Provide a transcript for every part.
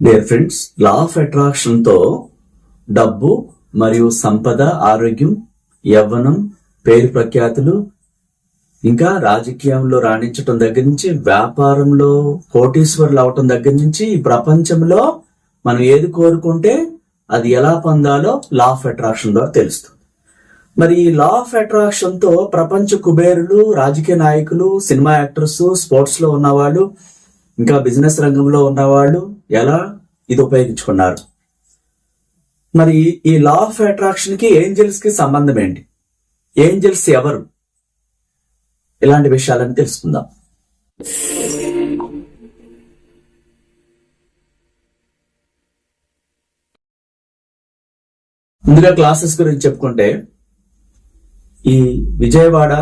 Dear friends law of అట్రాక్షన్తో డబ్బు మరియు సంపద ఆరోగ్యం యవ్వనం పేరు ప్రఖ్యాతులు ఇంకా రాజకీయంలో రాణించటం దగ్గర నుంచి వ్యాపారంలో కోటీశ్వరులు అవటం దగ్గర నుంచి ఈ ప్రపంచంలో మనం ఏది కోరుకుంటే అది ఎలా పొందాలో లా ఆఫ్ అట్రాక్షన్ ద్వారా తెలుస్తుంది. మరి ఈ లా ఆఫ్ అట్రాక్షన్తో ప్రపంచ కుబేరులు రాజకీయ నాయకులు సినిమా యాక్టర్స్ స్పోర్ట్స్లో ఉన్నవాళ్ళు ఇంకా బిజినెస్ రంగంలో ఉన్నవాళ్ళు ఎలా? ఇది ఉపయోగించుకున్నారు. మరి ఈ లా ఆఫ్ అట్రాక్షన్కి ఏంజల్స్కి సంబంధం ఏంటి? ఏంజల్స్ ఎవరు? ఇలాంటి విషయాలను తెలుసుకుందాం. ముందుగా క్లాసెస్ గురించి చెప్పుకుంటే ఈ విజయవాడ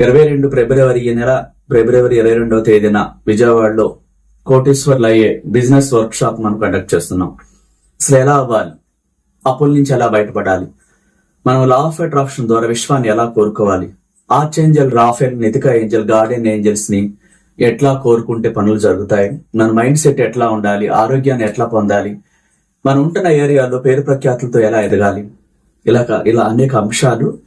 ఇరవై రెండు ఫిబ్రవరి ఈ నెల ఫిబ్రవరి ఇరవై రెండవ తేదీన విజయవాడలో కోటేశ్వర్లు అయ్యే బిజినెస్ వర్క్ షాప్ మనం కండక్ట్ చేస్తున్నాం. అసలు ఎలా అవ్వాలి? అప్పుల నుంచి ఎలా బయటపడాలి? మనం లా ఆఫ్ అట్రాక్షన్ ద్వారా విశ్వాన్ని ఎలా కోరుకోవాలి? ఆర్చ్ ఏంజల్ రాఫెల్ నితిక ఏంజల్ గార్డెన్ ఏంజల్స్ని ఎట్లా కోరుకుంటే పనులు జరుగుతాయి? మన మైండ్ సెట్ ఎట్లా ఉండాలి? ఆరోగ్యాన్ని ఎట్లా పొందాలి? మనం ఉంటున్న ఏరియాలో పేరు ప్రఖ్యాతులతో ఎలా ఎదగాలి? ఇలా ఇలా అనేక అంశాలు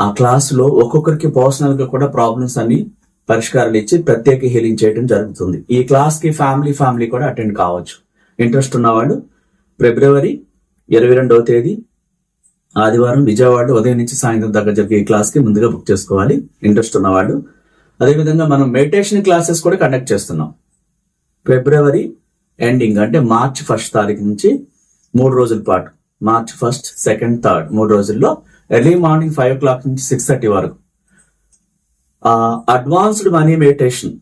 ఆ క్లాసులో ఒక్కొక్కరికి పర్సనల్గా కూడా ప్రాబ్లమ్స్ అన్ని పరిష్కారాలు ఇచ్చి ప్రత్యేక హీలింగ్ చేయడం జరుగుతుంది. ఈ క్లాస్కి ఫ్యామిలీ ఫ్యామిలీ కూడా అటెండ్ కావచ్చు. ఇంట్రెస్ట్ ఉన్నవాళ్ళు ఫిబ్రవరి ఇరవై రెండవ తేదీ ఆదివారం విజయవాడ ఉదయం నుంచి సాయంత్రం దగ్గర జరిగే ఈ క్లాస్కి ముందుగా బుక్ చేసుకోవాలి. ఇంట్రెస్ట్ ఉన్నవాళ్ళు. అదేవిధంగా మనం మెడిటేషన్ క్లాసెస్ కూడా కండక్ట్ చేస్తున్నాం. ఫిబ్రవరి ఎండింగ్ అంటే మార్చ్ ఫస్ట్ తారీఖు నుంచి మూడు రోజుల పాటు. మార్చ్ ఫస్ట్ సెకండ్ థర్డ్ మూడు రోజుల్లో early morning five o'clock నుంచి సిక్స్ థర్టీ వరకు. అడ్వాన్స్డ్ మనీ మెడిటేషన్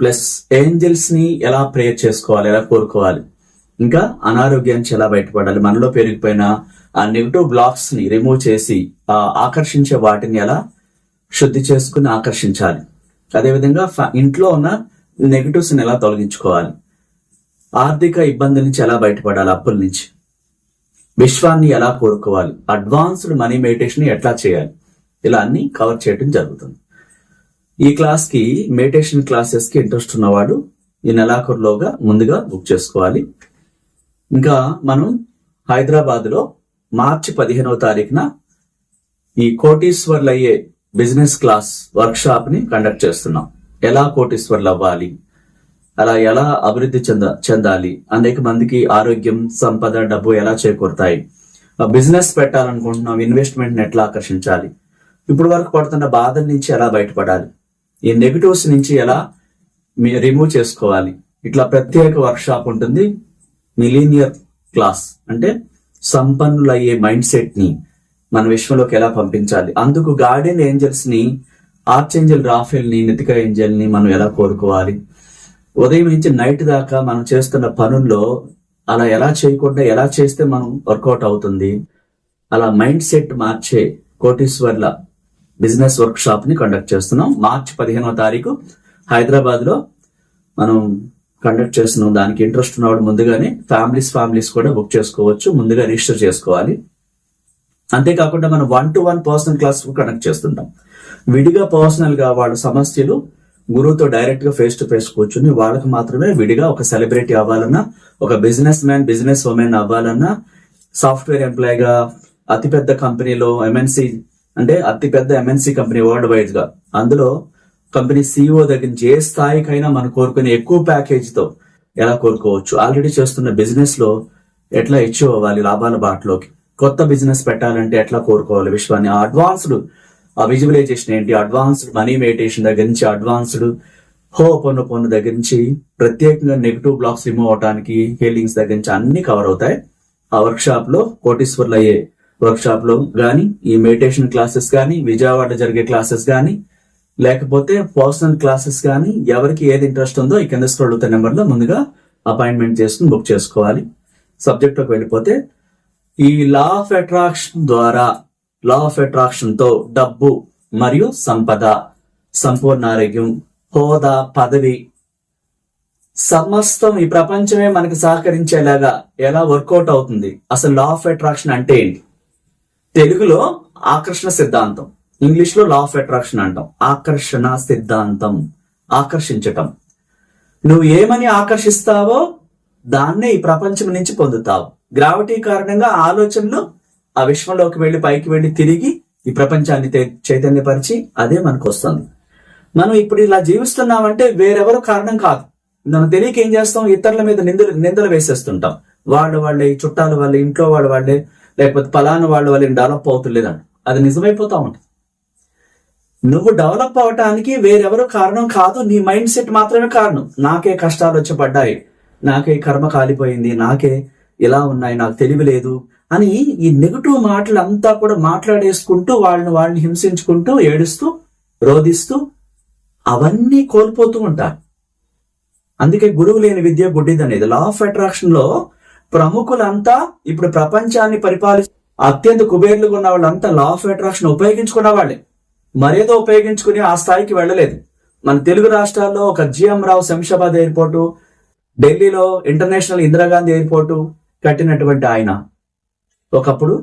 ప్లస్ ఏంజల్స్ని ఎలా ప్రేయర్ చేసుకోవాలి ఎలా కోరుకోవాలి? ఇంకా అనారోగ్యానికి ఎలా బయటపడాలి? మనలో పెరిగిపోయిన ఆ నెగిటివ్ బ్లాక్స్ని రిమూవ్ చేసి ఆ ఆకర్షించే వాటిని ఎలా శుద్ధి చేసుకుని ఆకర్షించాలి? అదేవిధంగా ఫ- ఇంట్లో ఉన్న నెగిటివ్స్ని ఎలా తొలగించుకోవాలి? ఆర్థిక ఇబ్బందుల నుంచి ఎలా బయటపడాలి? అప్పుల నుంచి. విశ్వాన్ని ఎలా కోరుకోవాలి? అడ్వాన్స్డ్ మనీ మెడిటేషన్ ఎట్లా చేయాలి? ఇలా అన్ని కవర్ చేయడం జరుగుతుంది. ఈ క్లాస్కి మెడిటేషన్ క్లాసెస్కి ఇంట్రెస్ట్ ఉన్నవాడు ఈ నెలాఖరులోగా ముందుగా బుక్ చేసుకోవాలి. ఇంకా మనం హైదరాబాద్లో మార్చి పదిహేనవ తారీఖున ఈ కోటీశ్వర్లు అయ్యే బిజినెస్ క్లాస్ వర్క్షాప్ని ని కండక్ట్ చేస్తున్నాం. ఎలా కోటీశ్వర్లు అవ్వాలి? అలా ఎలా అభివృద్ధి చెంద చెందాలి? అనేక మందికి ఆరోగ్యం సంపద డబ్బు ఎలా చేకూరుతాయి? బిజినెస్ పెట్టాలనుకుంటున్నాం ఇన్వెస్ట్మెంట్ ఎట్లా ఆకర్షించాలి? ఇప్పుడు వరకు పడుతున్న బాధల నుంచి ఎలా బయటపడాలి? ఈ నెగిటివ్స్ నుంచి ఎలా రిమూవ్ చేసుకోవాలి? ఇట్లా ప్రత్యేక వర్క్షాప్ ఉంటుంది. మిలీనియర్ క్లాస్ అంటే సంపన్నులయ్యే మైండ్ సెట్ని మన విశ్వంలోకి ఎలా పంపించాలి? అందుకు గార్డెన్ ఏంజల్స్ని ఆర్చ్ ఏంజల్ రాఫెల్ని నితిక ఏంజల్ని మనం ఎలా కోరుకోవాలి? ఉదయం నుంచి నైట్ దాకా మనం చేస్తున్న పనుల్లో అలా ఎలా చేయకుండా ఎలా చేస్తే మనం వర్కౌట్ అవుతుంది? అలా మైండ్ సెట్ మార్చే కోటీశ్వర్ల బిజినెస్ వర్క్ షాప్ని కండక్ట్ చేస్తున్నాం. మార్చి పదిహేనవ తారీఖు హైదరాబాద్లో మనం కండక్ట్ చేస్తున్నాం. దానికి ఇంట్రెస్ట్ ఉన్నవాడు ముందుగానే ఫ్యామిలీస్ ఫ్యామిలీస్ కూడా బుక్ చేసుకోవచ్చు. ముందుగా రిజిస్టర్ చేసుకోవాలి. అంతేకాకుండా మనం one to one personal class conduct చేస్తుంటాం. విడిగా పర్సనల్గా వాళ్ళ సమస్యలు గురువుతో డైరెక్ట్గా ఫేస్ టు ఫేస్ కూర్చుని వాళ్ళకి మాత్రమే విడిగా ఒక సెలబ్రిటీ అవ్వాలన్నా ఒక బిజినెస్ మ్యాన్ బిజినెస్ ఉమెన్ అవ్వాలన్నా సాఫ్ట్వేర్ ఎంప్లాయ్గా అతిపెద్ద కంపెనీలో ఎంఎన్సి అంటే అతిపెద్ద ఎంఎన్సి కంపెనీ వరల్డ్ వైడ్గా. అందులో కంపెనీ సిఇఓ దగ్గర నుంచి ఏ స్థాయికైనా మనం కోరుకునే ఎక్కువ ప్యాకేజ్తో ఎలా కోరుకోవచ్చు? ఆల్రెడీ చేస్తున్న బిజినెస్లో ఎట్లా అచీవ్ అవ్వాలి లాభాల బాటలోకి? కొత్త బిజినెస్ పెట్టాలంటే ఎట్లా కోరుకోవాలి విశ్వాన్ని? ఆ అడ్వాన్స్డ్ ఆ విజువలైజేషన్ ఏంటి? అడ్వాన్స్డ్ మనీ మెడిటేషన్ దగ్గర నుంచి అడ్వాన్స్డ్ హో పొన్న పొన్న దగ్గర నుంచి ప్రత్యేకంగా నెగిటివ్ బ్లాక్స్ రిమూవ్ అవడానికి హీలింగ్స్ దగ్గర నుంచి అన్ని కవర్ అవుతాయి. ఆ వర్క్ షాప్లో కోటీశ్వర్లు అయ్యే వర్క్షాప్లో కానీ లో ఈ మెడిటేషన్ క్లాసెస్ కానీ విజయవాడ జరిగే క్లాసెస్ కానీ లేకపోతే పర్సనల్ క్లాసెస్ కానీ ఎవరికి ఏది ఇంట్రెస్ట్ ఉందో ఈ కింద స్క్రోల్ అవుతున్న నెంబర్లో ముందుగా అపాయింట్మెంట్ చేసుకుని బుక్ చేసుకోవాలి. సబ్జెక్ట్లోకి వెళ్ళిపోతే ఈ లా ఆఫ్ అట్రాక్షన్ ద్వారా లా ఆఫ్ అట్రాక్షన్తో డబ్బు మరియు సంపద సంపూర్ణ ఆరోగ్యం హోదా పదవి సమస్తం ఈ ప్రపంచమే మనకు సహకరించేలాగా ఎలా వర్కౌట్ అవుతుంది? అసలు లా ఆఫ్ అట్రాక్షన్ అంటే ఏంటి? తెలుగులో ఆకర్షణ సిద్ధాంతం ఇంగ్లీష్లో లా ఆఫ్ అట్రాక్షన్ అంటాం. ఆకర్షణ సిద్ధాంతం ఆకర్షించటం. నువ్వు ఏమని ఆకర్షిస్తావో దాన్నే ఈ ప్రపంచం నుంచి పొందుతావు. గ్రావిటీ కారణంగా ఆలోచనలు ఆ విశ్వంలోకి వెళ్ళి పైకి వెళ్ళి తిరిగి ఈ ప్రపంచాన్ని చైతన్యపరిచి అదే మనకు వస్తుంది మనం ఇప్పుడు ఇలా జీవిస్తున్నామంటే వేరెవరు కారణం కాదు. మనం తెలియక ఏం చేస్తాం? ఇతరుల మీద నిందలు నిందలు వేసేస్తుంటాం. వాళ్ళు వాళ్ళే చుట్టాలు చుట్టాల వాళ్ళే ఇంట్లో వాళ్ళ వాళ్ళే లేకపోతే పలానా వాళ్ళు వాళ్ళకి డెవలప్ అవుతులేదని. అది నిజమైపోతా ఉంటుంది నువ్వు డెవలప్ అవటానికి వేరెవరు కారణం కాదు. నీ మైండ్ సెట్ మాత్రమే కారణం. నాకే కష్టాలు వచ్చి పడ్డాయి నాకే కర్మ కాలిపోయింది. నాకే ఇలా ఉన్నాయి. నాకు తెలివి లేదు అని ఈ నెగటివ్ మాటలు అంతా కూడా మాట్లాడేసుకుంటూ వాళ్ళని వాళ్ళని హింసించుకుంటూ ఏడుస్తూ రోధిస్తూ అవన్నీ కోల్పోతూ ఉంటారు. అందుకే గురువు లేని విద్య గుడ్డిది అనేది లా ఆఫ్ అట్రాక్షన్లో ప్రముఖులంతా ఇప్పుడు ప్రపంచాన్ని పరిపాలి అత్యంత కుబేర్లుగా ఉన్న వాళ్ళంతా లా ఆఫ్ అట్రాక్షన్ ఉపయోగించుకున్న వాళ్ళే. మరేదో ఉపయోగించుకుని ఆ స్థాయికి వెళ్ళలేదు. మన తెలుగు రాష్ట్రాల్లో ఒక జిఎం రావు శంషాబాద్ ఎయిర్పోర్టు ఢిల్లీలో ఇంటర్నేషనల్ ఇందిరాగాంధీ ఎయిర్పోర్టు కట్టినటువంటి ఆయన. ఒకప్పుడు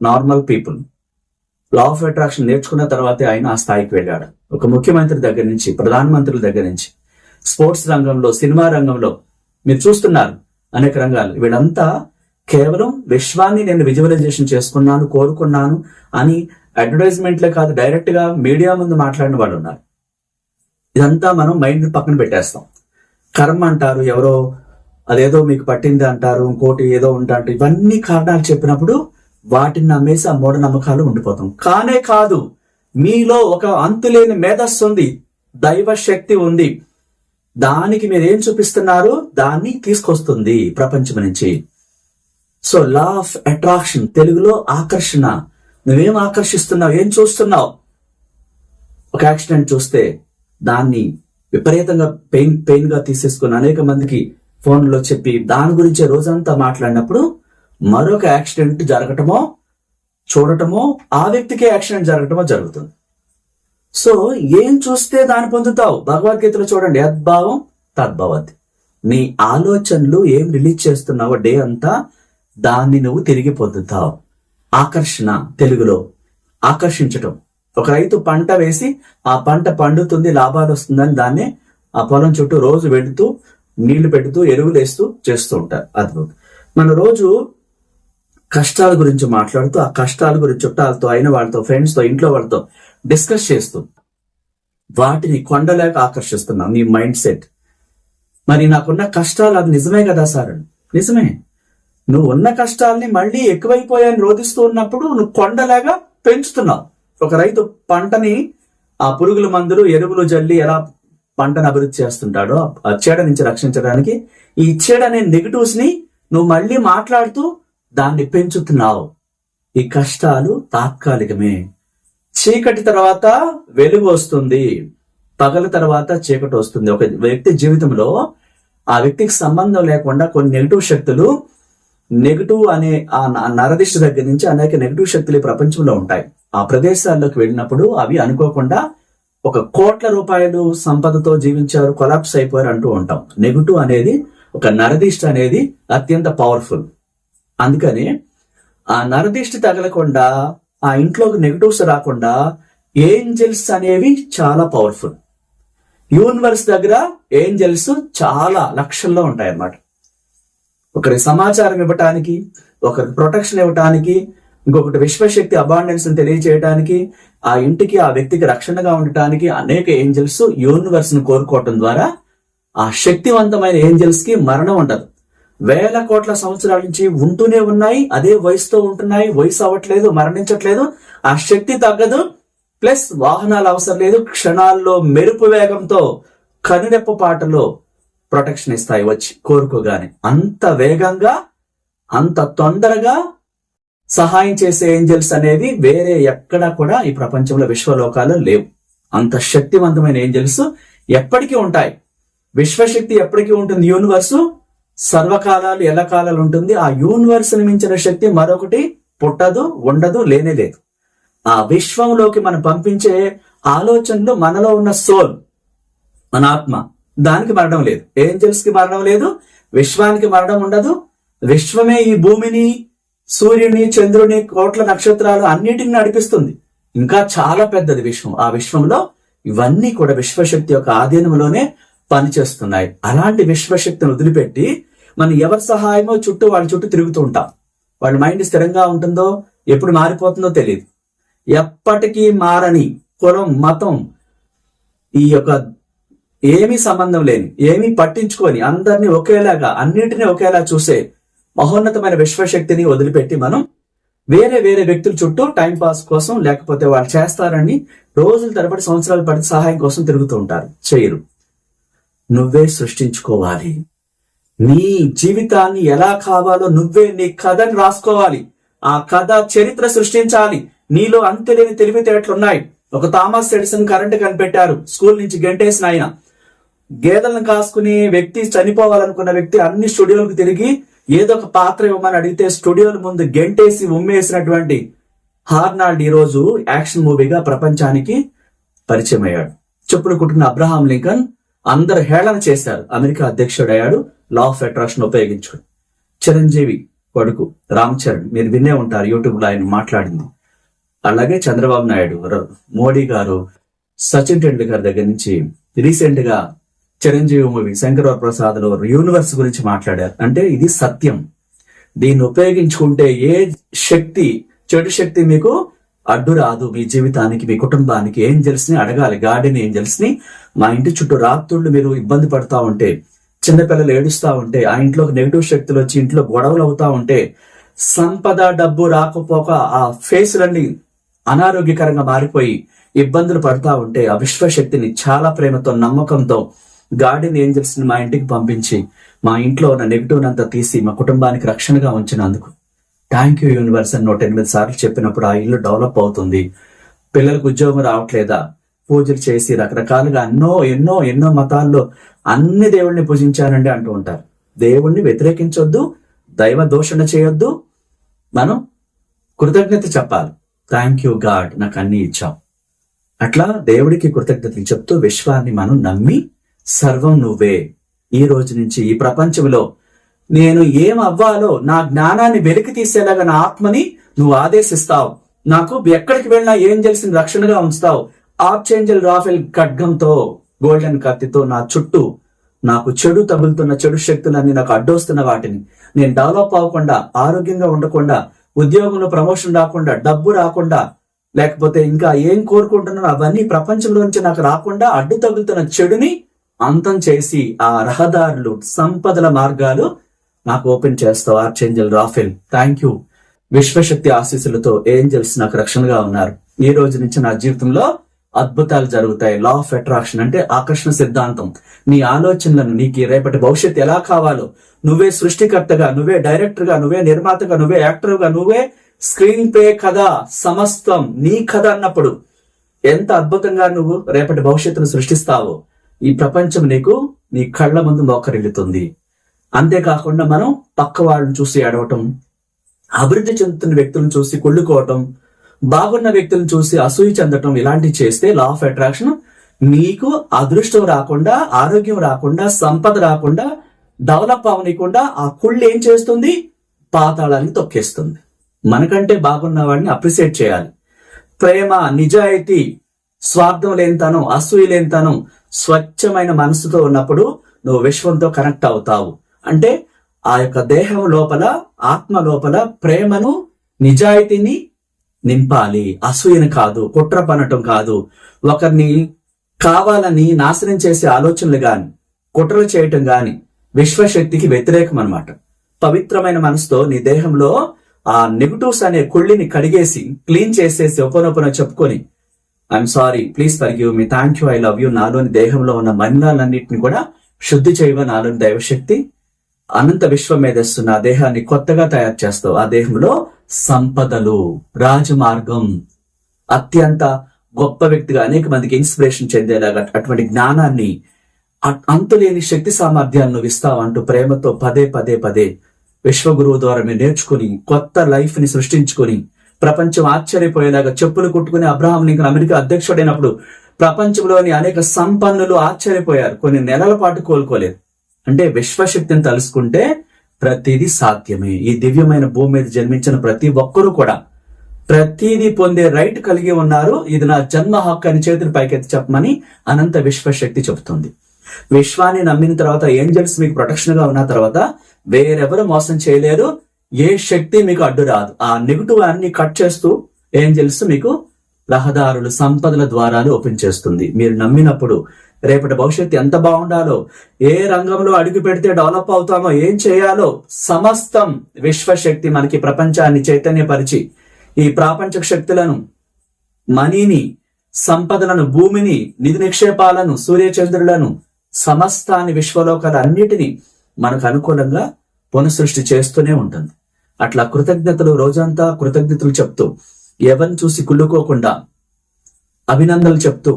normal people. Law of attraction నేర్చుకున్న తర్వాతే ఆయన ఆ స్థాయికి వెళ్ళాడు. ఒక ముఖ్యమంత్రి దగ్గర నుంచి ప్రధానమంత్రుల దగ్గర నుంచి స్పోర్ట్స్ రంగంలో సినిమా రంగంలో మీరు చూస్తున్నారు. అనేక రంగాలు. వీళ్ళంతా కేవలం విశ్వాన్ని నేను విజువలైజేషన్ చేసుకున్నాను కోరుకున్నాను అని అడ్వర్టైజ్మెంట్లే కాదు డైరెక్ట్గా మీడియా ముందు మాట్లాడిన వాళ్ళు ఉన్నారు. ఇదంతా మనం మైండ్ పక్కన పెట్టేస్తాం. కర్మ అంటారు ఎవరో అదేదో మీకు పట్టింది అంటారు ఇంకోటి ఏదో ఉంటా అంటారు. ఇవన్నీ కారణాలు చెప్పినప్పుడు వాటిని నమ్మేసి ఆ మూఢనమ్మకాలు ఉండిపోతాం. కానే కాదు మీలో ఒక అంతులేని మేధస్సు ఉంది దైవ శక్తి ఉంది. దానికి మీరు ఏం చూపిస్తున్నారు దాన్ని తీసుకొస్తుంది ప్రపంచం నుంచి. సో లా ఆఫ్ అట్రాక్షన్ తెలుగులో ఆకర్షణ. నువ్వేం ఆకర్షిస్తున్నావు? ఏం చూస్తున్నావు? ఒక యాక్సిడెంట్ చూస్తే దాన్ని విపరీతంగా పెయిన్ పెయిన్గా తీసేసుకుని అనేక మందికి ఫోన్లో చెప్పి దాని గురించే రోజంతా మాట్లాడినప్పుడు మరొక యాక్సిడెంట్ జరగటమో చూడటమో ఆ వ్యక్తికే యాక్సిడెంట్ జరగటమో జరుగుతుంది. సో ఏం చూస్తే దాన్ని పొందుతావు? భగవద్గీతలో చూడండి యద్భావం తద్భవతి. నీ ఆలోచనలు ఏం రిలీజ్ చేస్తున్నావో డే అంతా దాన్ని నువ్వు తిరిగి పొందుతావు. ఆకర్షణ తెలుగులో ఆకర్షించటం. ఒక రైతు పంట వేసి ఆ పంట పండుతుంది లాభాలు వస్తుందని దాన్ని ఆ పొలం చుట్టూ రోజు వెళుతూ నీళ్ళు పెడుతూ ఎరువులు వేస్తూ చేస్తూ ఉంటారు. అద్భుతం. మన రోజు కష్టాల గురించి మాట్లాడుతూ ఆ కష్టాల గురించి చుట్టాలతో అయిన వాళ్ళతో ఫ్రెండ్స్తో ఇంట్లో వాళ్ళతో డిస్కస్ చేస్తూ వాటిని కొండలేక ఆకర్షిస్తున్నాం నీ మైండ్ సెట్. మరి నాకున్న కష్టాలు అది నిజమే కదా సార్ నిజమే. నువ్వు ఉన్న కష్టాల్ని మళ్ళీ ఎక్కువైపోయాయని రోధిస్తూ ఉన్నప్పుడు నువ్వు కొండలాగా పెంచుతున్నావు. ఒక రైతు పంటని ఆ పురుగుల మందులు ఎరువులు జల్లి ఎలా పంటను అభివృద్ధి చేస్తుంటాడో ఆ చీడ నుంచి రక్షించడానికి ఈ చీడ అనే నెగిటివ్స్ని నువ్వు మళ్ళీ మాట్లాడుతూ దాన్ని పెంచుతున్నావు. ఈ కష్టాలు తాత్కాలికమే. చీకటి తర్వాత వెలుగు వస్తుంది. పగల తర్వాత చీకటి వస్తుంది. ఒక వ్యక్తి జీవితంలో ఆ వ్యక్తికి సంబంధం లేకుండా కొన్ని నెగిటివ్ శక్తులు నెగిటివ్ అనే ఆ నరదిష్టి దగ్గర నుంచి అనేక నెగిటివ్ శక్తులు ఈ ప్రపంచంలో ఉంటాయి. ఆ ప్రదేశాల్లోకి వెళ్ళినప్పుడు అవి అనుకోకుండా ఒక కోట్ల రూపాయలు సంపదతో జీవించారు కొలాప్స్ అయిపోయారు అంటూ ఉంటాం. నెగిటివ్ అనేది ఒక నరదిష్టి అనేది అత్యంత పవర్ఫుల్ అందుకని ఆ నరదిష్టి తగలకుండా ఆ ఇంట్లోకి నెగటివ్స్ రాకుండా ఏంజల్స్ అనేవి చాలా పవర్ఫుల్. యూనివర్స్ దగ్గర ఏంజల్స్ చాలా లక్షల్లో ఉంటాయి అన్నమాట ఒకరి సమాచారం ఇవ్వటానికి ఒకరికి ప్రొటెక్షన్ ఇవ్వటానికి ఇంకొకటి విశ్వశక్తి అబాండెన్స్ తెలియజేయడానికి ఆ ఇంటికి ఆ వ్యక్తికి రక్షణగా ఉండటానికి అనేక ఏంజల్స్ యూనివర్స్ను కోరుకోవటం ద్వారా ఆ శక్తివంతమైన ఏంజల్స్కి మరణం ఉండదు. వేల కోట్ల సంవత్సరాల నుంచి ఉంటూనే ఉన్నాయి. అదే వయసుతో ఉంటున్నాయి. వయసు అవ్వట్లేదు మరణించట్లేదు. ఆ శక్తి తగ్గదు. ప్లస్ వాహనాలు అవసరం లేదు. క్షణాల్లో మెరుపు వేగంతో కనురెప్ప పాటలో ప్రొటెక్షన్ ఇస్తాయి. వచ్చి కోరుకోగానే అంత వేగంగా అంత తొందరగా సహాయం చేసే ఏంజల్స్ అనేవి వేరే ఎక్కడా కూడా ఈ ప్రపంచంలో విశ్వలోకాలు లేవు. అంత శక్తివంతమైన ఏంజల్స్ ఎప్పటికీ ఉంటాయి. విశ్వశక్తి ఎప్పటికీ ఉంటుంది. యూనివర్సు సర్వకాలాలు ఎల్లకాలాలు ఉంటుంది. ఆ యూనివర్స్ని మించిన శక్తి మరొకటి పుట్టదు ఉండదు లేనే లేదు ఆ విశ్వంలోకి మనం పంపించే ఆలోచనలు మనలో ఉన్న సోల్ మన ఆత్మ దానికి మరణం లేదు. ఏంజల్స్కి మరణం లేదు విశ్వానికి మరణం ఉండదు. విశ్వమే ఈ భూమిని సూర్యుని చంద్రుని కోట్ల నక్షత్రాలు అన్నిటిని నడిపిస్తుంది. ఇంకా చాలా పెద్దది విశ్వం. ఆ విశ్వంలో ఇవన్నీ కూడా విశ్వశక్తి యొక్క ఆధీనంలోనే పనిచేస్తున్నాయి. అలాంటి విశ్వశక్తిని వదిలిపెట్టి మనం ఎవరి సహాయమో చుట్టూ వాళ్ళ చుట్టూ తిరుగుతూ ఉంటాం. వాళ్ళ మైండ్ స్థిరంగా ఉంటుందో ఎప్పుడు మారిపోతుందో తెలియదు ఎప్పటికీ మారని కులం మతం ఈ యొక్క ఏమీ సంబంధం లేని ఏమీ పట్టించుకొని అందరినీ ఒకేలాగా అన్నింటినీ ఒకేలా చూసే మహోన్నతమైన విశ్వశక్తిని వదిలిపెట్టి మనం వేరే వేరే వ్యక్తుల చుట్టూ టైం పాస్ కోసం లేకపోతే వాళ్ళు చేస్తారని రోజుల తరబడి సంవత్సరాల పడి సహాయం కోసం తిరుగుతూ ఉంటారు. చేయరు. నువ్వే సృష్టించుకోవాలి. నీ జీవితాన్ని ఎలా కావాలో నువ్వే నీ కథని రాసుకోవాలి. ఆ కథ చరిత్ర సృష్టించాలి. నీలో అంతులేని తెలివితేటలున్నాయి ఒక థామస్ ఎడిసన్ కరెంట్ కనిపెట్టారు. స్కూల్ నుంచి గంటేసిన ఆయన. గేదెలను కాసుకునే వ్యక్తి చనిపోవాలనుకున్న వ్యక్తి అన్ని స్టూడియోలకు తిరిగి ఏదో ఒక పాత్ర ఇవ్వమని అడిగితే స్టూడియోల ముందు గెంటేసి ఉమ్మేసినటువంటి హార్నాల్డ్ ఈ రోజు యాక్షన్ మూవీగా ప్రపంచానికి పరిచయం అయ్యాడు చెప్పులు కుట్టిన అబ్రహాం లింకన్ అందరు హేళన చేశారు. అమెరికా అధ్యక్షుడు అయ్యాడు లా ఆఫ్ అట్రాక్షన్ ఉపయోగించుకుని చిరంజీవి కొడుకు రామ్ చరణ్ మీరు వినే ఉంటారు యూట్యూబ్లో ఆయన మాట్లాడింది. అలాగే చంద్రబాబు నాయుడు మోడీ గారు సచిన్ టెండూల్కర్ దగ్గర నుంచి రీసెంట్గా చిరంజీవి మూవీ శంకరవర ప్రసాద్లో యూనివర్స్ గురించి మాట్లాడారు. అంటే ఇది సత్యం. దీన్ని ఉపయోగించుకుంటే ఏ శక్తి చెడు శక్తి మీకు అడ్డు రాదు మీ జీవితానికి మీ కుటుంబానికి. ఏంజల్స్ని అడగాలి. గార్డెన్ ఏంజల్స్ని మా ఇంటి చుట్టూ రాత్రుళ్ళు మీరు ఇబ్బంది పడతా ఉంటే చిన్నపిల్లలు ఏడుస్తా ఉంటే ఆ ఇంట్లో నెగిటివ్ శక్తులు వచ్చి ఇంట్లో గొడవలు అవుతా ఉంటే సంపద డబ్బు రాకపోక ఆ ఫేస్లన్నీ అనారోగ్యకరంగా మారిపోయి ఇబ్బందులు పడతా ఉంటే ఆ విశ్వశక్తిని చాలా ప్రేమతో నమ్మకంతో గార్డెన్ ఏంజల్స్ని మా ఇంటికి పంపించి మా ఇంట్లో ఉన్న నెగిటివ్ అంతా తీసి మా కుటుంబానికి రక్షణగా ఉంచినందుకు. థ్యాంక్ యూ యూనివర్స్ అని నూట ఎనిమిది సార్లు చెప్పినప్పుడు ఆ ఇల్లు డెవలప్ అవుతుంది. పిల్లలకు ఉద్యోగం రావట్లేదా? పూజలు చేసి రకరకాలుగా ఎన్నో ఎన్నో ఎన్నో మతాల్లో అన్ని దేవుణ్ణి పూజించారండి అంటూ ఉంటారు. దేవుణ్ణి వ్యతిరేకించొద్దు దైవ దోషణ చేయొద్దు. మనం కృతజ్ఞత చెప్పాలి. థ్యాంక్ యూ గాడ్ నాకు అన్ని ఇచ్చావు. అట్లా దేవుడికి కృతజ్ఞతలు చెప్తూ విశ్వాన్ని మనం నమ్మి సర్వం నువ్వే. ఈ రోజు నుంచి ఈ ప్రపంచంలో నేను ఏం అవ్వాలో నా జ్ఞానాన్ని వెలికి తీసేలాగా నా ఆత్మని నువ్వు ఆదేశిస్తావు. నాకు ఎక్కడికి వెళ్ళినా ఏం తెలిసిన రక్షణగా ఉంచుతావు. ఆర్చేంజల్ రాఫెల్ ఖడ్గంతో గోల్డెన్ కత్తితో నా చుట్టూ నాకు చెడు తగులుతున్న చెడు శక్తులన్నీ నాకు అడ్డొస్తున్న వాటిని. నేను డెవలప్ అవ్వకుండా ఆరోగ్యంగా ఉండకుండా ఉద్యోగంలో ప్రమోషన్ రాకుండా డబ్బు రాకుండా లేకపోతే ఇంకా ఏం కోరుకుంటున్నానో అవన్నీ ప్రపంచంలోంచి నాకు రాకుండా అడ్డు తగులుతున్న చెడుని అంతం చేసి ఆ రహదారులు సంపదల మార్గాలు నాకు ఓపెన్ చేస్తావు ఆర్చేంజల్ రాఫెల్ థ్యాంక్ యూ విశ్వశక్తి ఆశీస్సులతో ఏంజల్స్ నాకు రక్షణగా ఉన్నారు. ఈ రోజు నుంచి నా జీవితంలో అద్భుతాలు జరుగుతాయి. లా ఆఫ్ అట్రాక్షన్ అంటే ఆకర్షణ సిద్ధాంతం. నీ ఆలోచనలను నీకు రేపటి భవిష్యత్తు ఎలా కావాలో నువ్వే సృష్టికర్తగా నువ్వే డైరెక్టర్గా నువ్వే నిర్మాతగా నువ్వే యాక్టర్గా నువ్వే స్క్రీన్ ప్లే కథ సమస్తం నీ కథ అన్నప్పుడు ఎంత అద్భుతంగా నువ్వు రేపటి భవిష్యత్తును సృష్టిస్తావో ఈ ప్రపంచం నీకు నీ కళ్ళ ముందు మోకరిల్లుతుంది. అంతేకాకుండా మనం పక్క వాళ్ళని చూసి ఏడవటం అభివృద్ధి చెందుతున్న వ్యక్తులను చూసి కుళ్ళుకోవటం బాగున్న వ్యక్తులను చూసి అసూయ చెందటం ఇలాంటివి చేస్తే లా ఆఫ్ అట్రాక్షన్ నీకు అదృష్టం రాకుండా ఆరోగ్యం రాకుండా సంపద రాకుండా డెవలప్ అవనీయకుండా ఆ కుళ్ళు ఏం చేస్తుంది? పాతాళాన్ని తొక్కేస్తుంది. మనకంటే బాగున్న వాడిని అప్రిసియేట్ చేయాలి. ప్రేమ నిజాయితీ స్వార్థం లేనితనం అసూయ లేనితనం స్వచ్ఛమైన మనసుతో ఉన్నప్పుడు నువ్వు విశ్వంతో కనెక్ట్ అవుతావు. అంటే ఆ యొక్క దేహం లోపల ఆత్మ లోపల ప్రేమను నిజాయితీని నింపాలి. అసూయను కాదు కుట్ర పనటం కాదు. ఒకరిని కావాలని నాశనం చేసే ఆలోచనలు గాని కుట్రలు చేయటం గాని విశ్వశక్తికి వ్యతిరేకం అన్నమాట. పవిత్రమైన మనసుతో నీ దేహంలో ఆ నెగటివ్స్ అనే కుళ్ళిని కడిగేసి క్లీన్ చేసేసి ఒపనొపన చెప్పుకొని I'm sorry please for me thank you I love you నాలోని దేహంలో ఉన్న మలినాలన్నింటిని కూడా శుద్ధి చేయవ నాలోని దైవశక్తి అనంత విశ్వ మేధస్సు నా దేహాన్ని కొత్తగా తయారు చేస్తావు. ఆ దేహంలో సంపదలు రాజమార్గం అత్యంత గొప్ప వ్యక్తిగా అనేక మందికి ఇన్స్పిరేషన్ చెందేలాగా అటువంటి జ్ఞానాన్ని అంతులేని శక్తి సామర్థ్యాలను ఇస్తావంటూ ప్రేమతో పదే పదే పదే విశ్వగురువు ద్వారా మీరు నేర్చుకుని కొత్త లైఫ్ని సృష్టించుకుని ప్రపంచం ఆశ్చర్యపోయేలాగా చెప్పులు కుట్టుకుని అబ్రహాం లింకన్ అమెరికా అధ్యక్షుడైనప్పుడు ప్రపంచంలోని అనేక సంపన్నులు ఆశ్చర్యపోయారు. కొన్ని నెలల పాటు కోలుకోలేదు. అంటే విశ్వశక్తిని తలుసుకుంటే ప్రతిదీ సాధ్యమే. ఈ దివ్యమైన భూమి మీద జన్మించిన ప్రతి ఒక్కరూ కూడా ప్రతిదీ పొందే రైట్ కలిగి ఉన్నారు. ఇది నా జన్మ హక్కు అని చేతిని పైకెత్తి చెప్పమని అనంత విశ్వశక్తి చెబుతుంది. విశ్వాన్ని నమ్మిన తర్వాత ఏంజల్స్ మీకు ప్రొటెక్షన్గా ఉన్న తర్వాత వేరెవరు మోసం చేయలేరు. ఏ శక్తి మీకు అడ్డు రాదు. ఆ నెగిటివ్ అన్ని కట్ చేస్తూ ఏంజల్స్ మీకు రహదారులు సంపదల ద్వారాలు ఓపెన్ చేస్తుంది. మీరు నమ్మినప్పుడు రేపటి భవిష్యత్తు ఎంత బాగుండాలో ఏ రంగంలో అడుగు పెడితే డెవలప్ అవుతామో ఏం చేయాలో సమస్తం విశ్వశక్తి మనకి ప్రపంచాన్ని చైతన్యపరిచి ఈ ప్రాపంచక శక్తులను మనీని సంపదలను భూమిని నిధి నిక్షేపాలను సూర్యచంద్రులను సమస్తాన్ని విశ్వలోకాలు అన్నిటినీ మనకు అనుకూలంగా పునఃసృష్టి చేస్తూనే ఉంటుంది. అట్లా కృతజ్ఞతలు రోజంతా కృతజ్ఞతలు చెప్తూ ఎవరిని చూసి కుళ్ళుకోకుండా అభినందనలు చెప్తూ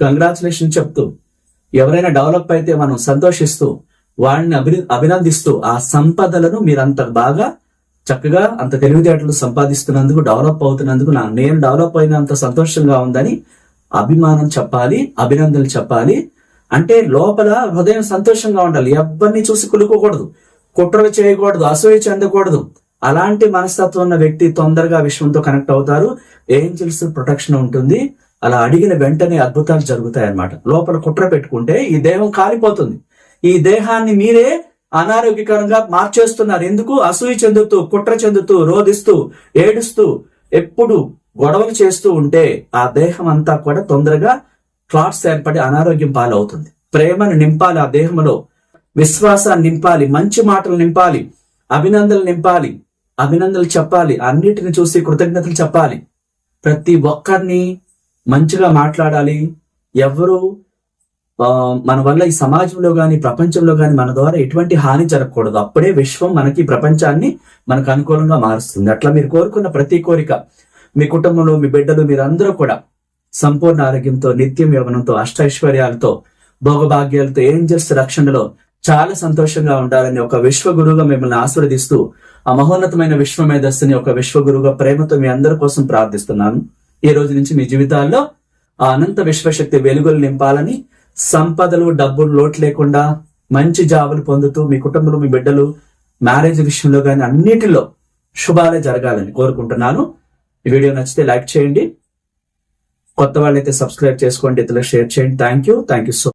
కంగ్రాచులేషన్ చెప్తూ ఎవరైనా డెవలప్ అయితే మనం సంతోషిస్తూ వాడిని అభి అభినందిస్తూ ఆ సంపదలను మీరంత బాగా చక్కగా అంత తెలివితేటలు సంపాదిస్తున్నందుకు డెవలప్ అవుతున్నందుకు నా నేను డెవలప్ అయినంత సంతోషంగా ఉందని అభిమానం చెప్పాలి అభినందనలు చెప్పాలి. అంటే లోపల హృదయం సంతోషంగా ఉండాలి. ఎవరిని చూసి కులుకోకూడదు. కుట్రలు చేయకూడదు. అసూయ చెందకూడదు. అలాంటి మనస్తత్వం ఉన్న వ్యక్తి తొందరగా విశ్వంతో కనెక్ట్ అవుతారు. ఏంజల్స్ ప్రొటెక్షన్ ఉంటుంది. అలా అడిగిన వెంటనే అద్భుతాలు జరుగుతాయి అన్నమాట లోపల కుట్ర పెట్టుకుంటే ఈ దేహం కాలిపోతుంది. ఈ దేహాన్ని మీరే అనారోగ్యకరంగా మార్చేస్తున్నారు. ఎందుకు? అసూయ చెందుతూ కుట్ర చెందుతూ రోధిస్తూ ఏడుస్తూ ఎప్పుడు గొడవలు చేస్తూ ఉంటే ఆ దేహం అంతా కూడా తొందరగా క్లాట్స్ ఏర్పడి అనారోగ్యం పాలవుతుంది. ప్రేమను నింపాలి ఆ దేహంలో. విశ్వాసాన్ని నింపాలి. మంచి మాటలు నింపాలి. అభినందనలు నింపాలి. అభినందనలు చెప్పాలి. అన్నిటిని చూసి కృతజ్ఞతలు చెప్పాలి. ప్రతి ఒక్కరిని మంచిగా మాట్లాడాలి. ఎవరు ఆ, మన వల్ల ఈ సమాజంలో కానీ ప్రపంచంలో కానీ మన ద్వారా ఎటువంటి హాని జరగకూడదు. అప్పుడే విశ్వం మనకి ప్రపంచాన్ని మనకు అనుకూలంగా మారుస్తుంది. అట్లా మీరు కోరుకున్న ప్రతి కోరిక మీ కుటుంబంలో మీ బిడ్డలు మీరందరూ కూడా సంపూర్ణ ఆరోగ్యంతో నిత్యం యవనంతో అష్టైశ్వర్యాలతో భోగభాగ్యాలతో ఏంజల్స్ రక్షణలో చాలా సంతోషంగా ఉండాలని ఒక విశ్వ గురువుగా మిమ్మల్ని ఆశీర్వదిస్తూ ఆ మహోన్నతమైన విశ్వ మేధస్సుని ఒక విశ్వ గురువుగా ప్రేమతో మీ అందరి కోసం ప్రార్థిస్తున్నాను. ఈ రోజు నుంచి మీ జీవితాల్లో ఆ అనంత విశ్వశక్తి వెలుగులు నింపాలని సంపదలు డబ్బులు లోటు లేకుండా మంచి జాబులు పొందుతూ మీ కుటుంబంలో మీ బిడ్డలు మ్యారేజ్ విషయంలో కానీ అన్నిటిలో శుభాలే జరగాలని కోరుకుంటున్నాను. ఈ వీడియో నచ్చితే లైక్ చేయండి. కొత్త వాళ్ళైతే సబ్స్క్రైబ్ చేసుకోండి ఇతరులకు షేర్ చేయండి. Thank you thank you so